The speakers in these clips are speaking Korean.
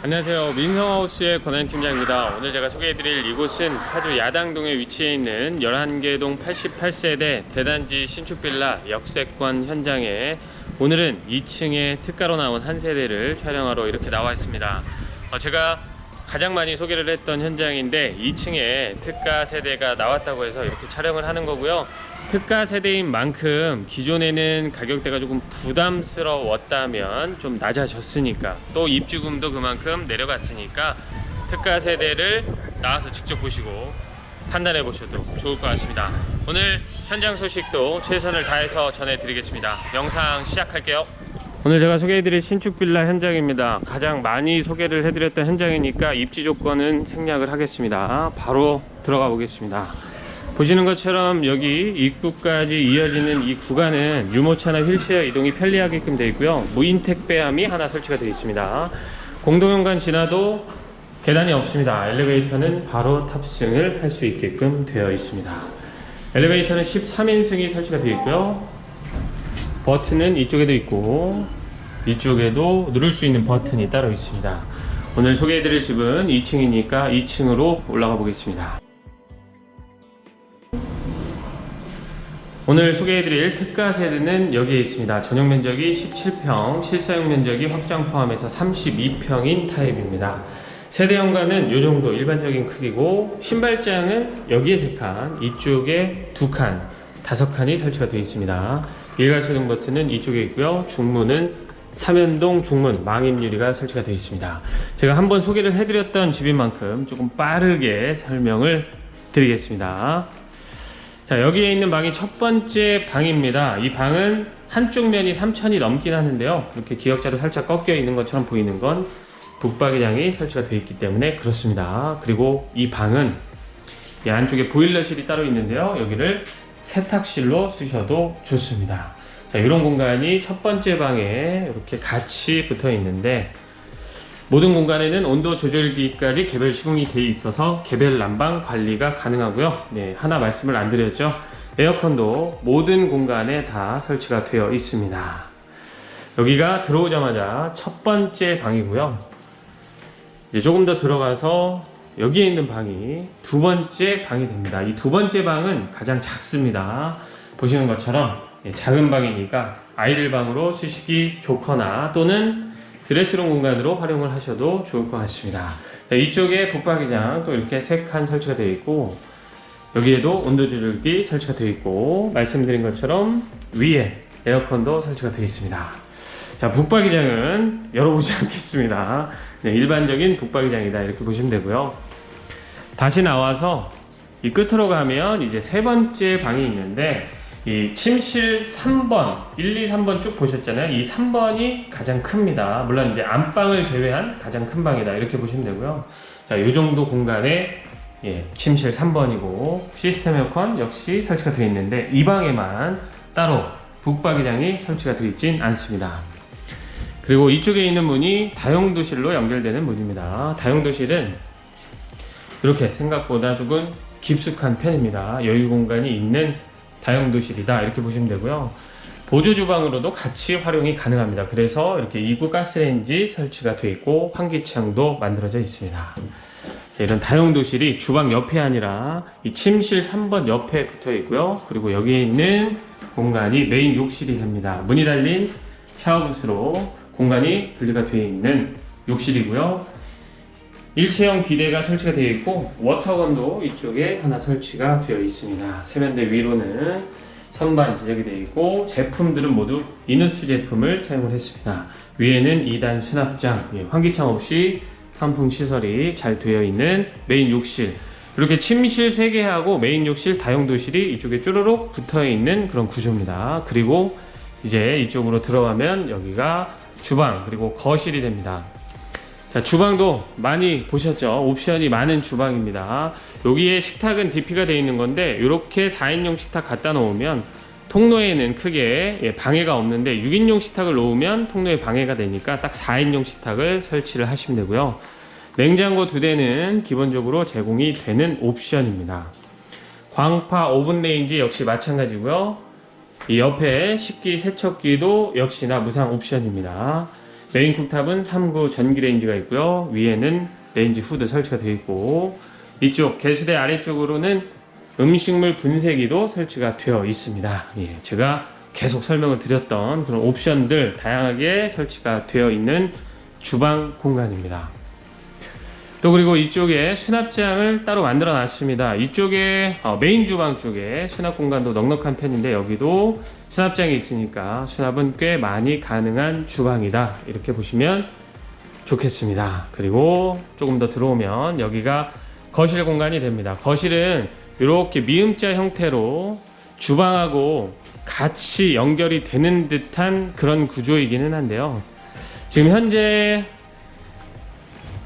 안녕하세요. 민성하우스의 권한 팀장입니다. 오늘 제가 소개해드릴 이곳은 파주 야당동에 위치해 있는 11개동 88세대 대단지 신축 빌라 역세권 현장에 오늘은 2층에 특가로 나온 한 세대를 촬영하러 이렇게 나와 있습니다. 어, 제가 가장 많이 소개를 했던 현장인데 2층에 특가 세대가 나왔다고 해서 이렇게 촬영을 하는 거고요. 특가 세대인 만큼 기존에는 가격대가 조금 부담스러웠다면 좀 낮아졌으니까 또 입주금도 그만큼 내려갔으니까 특가 세대를 나와서 직접 보시고 판단해 보셔도 좋을 것 같습니다. 오늘 현장 소식도 최선을 다해서 전해드리겠습니다. 영상 시작할게요. 오늘 제가 소개해드릴 신축 빌라 현장입니다. 가장 많이 소개를 해드렸던 현장이니까 입지 조건은 생략을 하겠습니다. 바로 들어가 보겠습니다. 보시는 것처럼 여기 입구까지 이어지는 이 구간은 유모차나 휠체어 이동이 편리하게끔 되어 있고요. 무인 택배함이 하나 설치가 되어 있습니다. 공동현관 지나도 계단이 없습니다. 엘리베이터는 바로 탑승을 할 수 있게끔 되어 있습니다. 엘리베이터는 13인승이 설치가 되어 있고요. 버튼은 이쪽에도 있고 이쪽에도 누를 수 있는 버튼이 따로 있습니다. 오늘 소개해드릴 집은 2층이니까 2층으로 올라가 보겠습니다. 오늘 소개해드릴 특가 세대는 여기에 있습니다. 전용 면적이 17평, 실사용 면적이 확장 포함해서 32평인 타입입니다. 세대 현관은 이 정도 일반적인 크기고 신발장은 여기에 3칸, 이쪽에 2칸, 5칸이 설치가 되어 있습니다. 일괄 소등 버튼은 이쪽에 있고요. 중문은 삼연동 중문 망임 유리가 설치가 되어 있습니다. 제가 한번 소개를 해드렸던 집인 만큼 조금 빠르게 설명을 드리겠습니다. 자 여기에 있는 방이 첫 번째 방입니다. 이 방은 한쪽 면이 3천이 넘긴 하는데요. 이렇게 기역자도 살짝 꺾여 있는 것처럼 보이는 건 북박이장이 설치가 되어 있기 때문에 그렇습니다. 그리고 이 방은 이 안쪽에 보일러실이 따로 있는데요. 여기를 세탁실로 쓰셔도 좋습니다. 자 이런 공간이 첫 번째 방에 이렇게 같이 붙어 있는데 모든 공간에는 온도 조절기까지 개별 시공이 되어 있어서 개별 난방 관리가 가능하고요. 네, 하나 말씀을 안 드렸죠. 에어컨도 모든 공간에 다 설치가 되어 있습니다. 여기가 들어오자마자 첫 번째 방이고요. 이제 조금 더 들어가서 여기에 있는 방이 두 번째 방이 됩니다. 이 두 번째 방은 가장 작습니다. 보시는 것처럼 예, 작은 방이니까 아이들 방으로 쓰시기 좋거나 또는 드레스룸 공간으로 활용을 하셔도 좋을 것 같습니다. 네, 이쪽에 붙박이장 또 이렇게 세 칸 설치가 되어 있고 여기에도 온도 조절기 설치가 되어 있고 말씀드린 것처럼 위에 에어컨도 설치가 되어 있습니다. 자, 북박이장은 열어보지 않겠습니다. 네, 일반적인 북박이장이다 이렇게 보시면 되고요. 다시 나와서 이 끝으로 가면 이제 세 번째 방이 있는데 이 침실 3번, 1, 2, 3번 쭉 보셨잖아요. 이 3번이 가장 큽니다. 물론 이제 안방을 제외한 가장 큰 방이다. 이렇게 보시면 되고요. 자, 이 정도 공간에 예, 침실 3번이고 시스템 에어컨 역시 설치가 되어 있는데 이 방에만 따로 북박이장이 설치가 되어 있진 않습니다. 그리고 이쪽에 있는 문이 다용도실로 연결되는 문입니다. 다용도실은 이렇게 생각보다 조금 깊숙한 편입니다. 여유 공간이 있는 다용도실이다 이렇게 보시면 되고요. 보조 주방으로도 같이 활용이 가능합니다. 그래서 이렇게 2구 가스레인지 설치가 되어 있고 환기창도 만들어져 있습니다. 자, 이런 다용도실이 주방 옆에 아니라 이 침실 3번 옆에 붙어 있고요. 그리고 여기에 있는 공간이 메인 욕실이 됩니다. 문이 달린 샤워부스로 공간이 분리가 되어 있는 욕실이고요. 일체형 비대가 설치가 되어 있고 워터건도 이쪽에 하나 설치가 되어 있습니다. 세면대 위로는 선반 제작이 되어 있고 제품들은 모두 이누스 제품을 사용을 했습니다. 위에는 2단 수납장, 예, 환기창 없이 환풍 시설이 잘 되어 있는 메인 욕실. 이렇게 침실 3개하고 메인 욕실 다용도실이 이쪽에 쭈루룩 붙어 있는 그런 구조입니다. 그리고 이제 이쪽으로 들어가면 여기가 주방 그리고 거실이 됩니다. 자, 주방도 많이 보셨죠? 옵션이 많은 주방입니다. 여기에 식탁은 DP가 되어 있는 건데, 이렇게 4인용 식탁 갖다 놓으면 통로에는 크게 예, 방해가 없는데, 6인용 식탁을 놓으면 통로에 방해가 되니까 딱 4인용 식탁을 설치를 하시면 되고요. 냉장고 두 대는 기본적으로 제공이 되는 옵션입니다. 광파 오븐 레인지 역시 마찬가지고요. 이 옆에 식기 세척기도 역시나 무상 옵션입니다. 메인 쿡탑은 3구 전기 레인지가 있고요. 위에는 레인지 후드 설치가 되어 있고 이쪽 개수대 아래쪽으로는 음식물 분쇄기도 설치가 되어 있습니다. 예, 제가 계속 설명을 드렸던 그런 옵션들 다양하게 설치가 되어 있는 주방 공간입니다. 또 그리고 이쪽에 수납장을 따로 만들어 놨습니다. 이쪽에 어, 메인 주방 쪽에 수납 공간도 넉넉한 편인데 여기도 수납장이 있으니까 수납은 꽤 많이 가능한 주방이다. 이렇게 보시면 좋겠습니다. 그리고 조금 더 들어오면 여기가 거실 공간이 됩니다. 거실은 이렇게 미음자 형태로 주방하고 같이 연결이 되는 듯한 그런 구조이기는 한데요. 지금 현재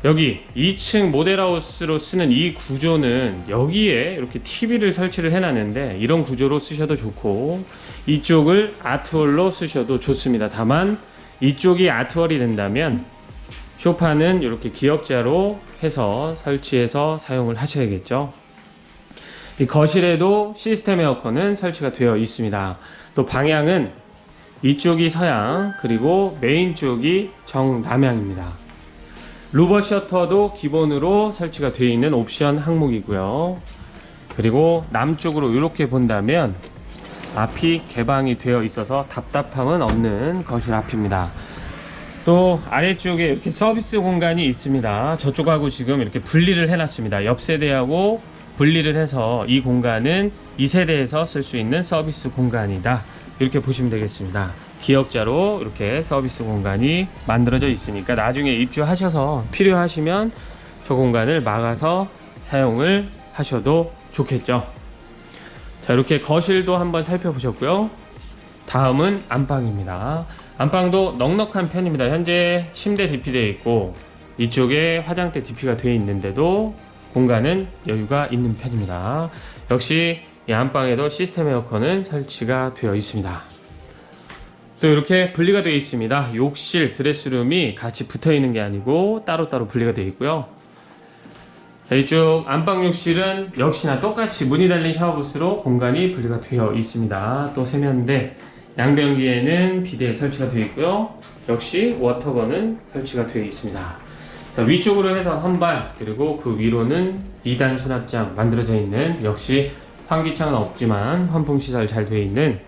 여기 2층 모델하우스로 쓰는 이 구조는 여기에 이렇게 TV를 설치를 해놨는데 이런 구조로 쓰셔도 좋고 이쪽을 아트월로 쓰셔도 좋습니다. 다만 이쪽이 아트월이 된다면 쇼파는 이렇게 기역자로 해서 설치해서 사용을 하셔야겠죠. 이 거실에도 시스템 에어컨은 설치가 되어 있습니다. 또 방향은 이쪽이 서양 그리고 메인 쪽이 정남향입니다. 루버 셔터도 기본으로 설치가 되어 있는 옵션 항목이고요. 그리고 남쪽으로 이렇게 본다면 앞이 개방이 되어 있어서 답답함은 없는 거실 앞입니다. 또 아래쪽에 이렇게 서비스 공간이 있습니다. 저쪽하고 지금 이렇게 분리를 해놨습니다. 옆 세대하고 분리를 해서 이 공간은 이 세대에서 쓸 수 있는 서비스 공간이다. 이렇게 보시면 되겠습니다. 기역자로 이렇게 서비스 공간이 만들어져 있으니까 나중에 입주하셔서 필요하시면 저 공간을 막아서 사용을 하셔도 좋겠죠. 자, 이렇게 거실도 한번 살펴보셨고요. 다음은 안방입니다. 안방도 넉넉한 편입니다. 현재 침대 DP되어 있고 이쪽에 화장대 DP가 되어 있는데도 공간은 여유가 있는 편입니다. 역시 이 안방에도 시스템 에어컨은 설치가 되어 있습니다. 또 이렇게 분리가 되어 있습니다. 욕실, 드레스룸이 같이 붙어 있는 게 아니고 따로따로 분리가 되어 있고요. 자, 이쪽 안방 욕실은 역시나 똑같이 문이 달린 샤워부스로 공간이 분리가 되어 있습니다. 또 세면대, 양변기에는 비대 설치가 되어 있고요. 역시 워터건은 설치가 되어 있습니다. 자, 위쪽으로 해서 선발 그리고 그 위로는 2단 수납장 만들어져 있는 역시 환기창은 없지만 환풍 시설 잘 되어 있는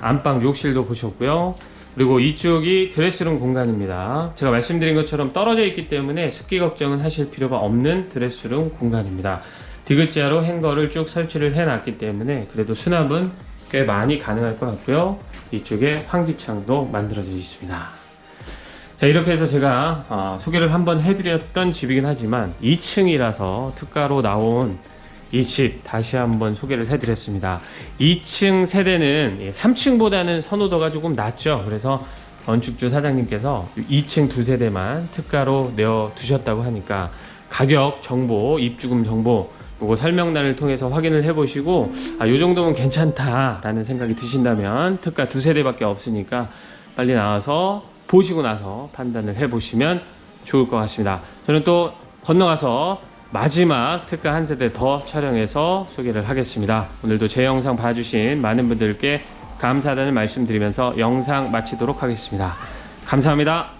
안방 욕실도 보셨고요. 그리고 이쪽이 드레스룸 공간입니다. 제가 말씀드린 것처럼 떨어져 있기 때문에 습기 걱정은 하실 필요가 없는 드레스룸 공간입니다. 디귿자로 행거를 쭉 설치를 해놨기 때문에 그래도 수납은 꽤 많이 가능할 것 같고요. 이쪽에 환기창도 만들어져 있습니다. 자 이렇게 해서 제가 어, 소개를 한번 해드렸던 집이긴 하지만 2층이라서 특가로 나온 이 집 다시 한번 소개를 해드렸습니다. 2층 세대는 3층보다는 선호도가 조금 낮죠. 그래서 건축주 사장님께서 2층 두 세대만 특가로 내어 두셨다고 하니까 가격 정보, 입주금 정보 그거 설명란을 통해서 확인을 해보시고 아, 요 정도면 괜찮다라는 생각이 드신다면 특가 두 세대밖에 없으니까 빨리 나와서 보시고 나서 판단을 해보시면 좋을 것 같습니다. 저는 또 건너가서 마지막 특가 한 세대 더 촬영해서 소개를 하겠습니다. 오늘도 제 영상 봐주신 많은 분들께 감사하다는 말씀드리면서 영상 마치도록 하겠습니다. 감사합니다.